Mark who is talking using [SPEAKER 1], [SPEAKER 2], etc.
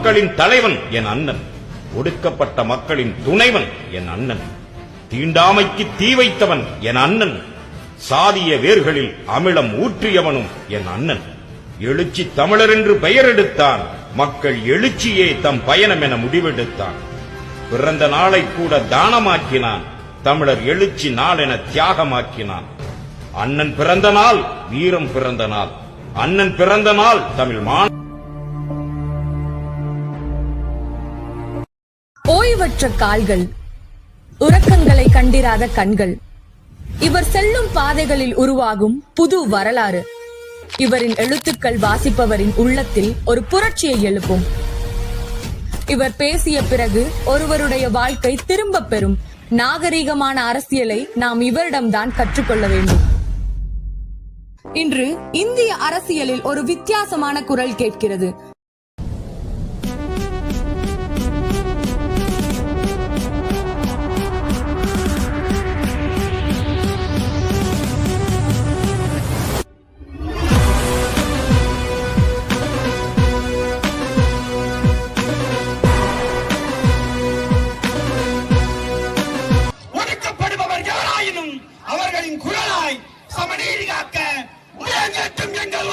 [SPEAKER 1] மக்களின் தலைவன் என் அண்ணன். ஒடுக்கப்பட்ட மக்களின் துணைவன் என் அண்ணன். தீண்டாமைக்கு தீ வைத்தவன் என் அண்ணன். சாதிய வேர்களில் அமிலம் ஊற்றியவனும் என் அண்ணன். எழுச்சி தமிழர் என்று பெயர் எடுத்தான். மக்கள் எழுச்சியே தம் பயணம் என முடிவெடுத்தான். பிறந்த நாளை கூட தானமாக்கினான். தமிழர் எழுச்சி நாள் என தியாகமாக்கினான். அண்ணன் பிறந்த நாள் வீரம் பிறந்த நாள். அண்ணன் பிறந்த நாள் தமிழ்
[SPEAKER 2] ஓய்வற்ற கால்கள் உறக்கங்களை கண்டிராத கண்கள். இவர் செல்லும் பாதைகளில் உருவாகும் புது வரலாறு. இவரின் எழுத்துக்கள் வாசிப்பவரின் உள்ளத்தில் ஒரு புரட்சியை எழுப்பும். இவர் பேசிய பிறகு ஒருவருடைய வாழ்க்கை திரும்ப பெறும். நாகரீகமான அரசியலை நாம் இவரிடம்தான் கற்றுக்கொள்ள வேண்டும். இன்று இந்திய அரசியலில் ஒரு வித்தியாசமான குரல் கேட்கிறது. பாதுகாக்க முயங்கட்டும் எங்கள்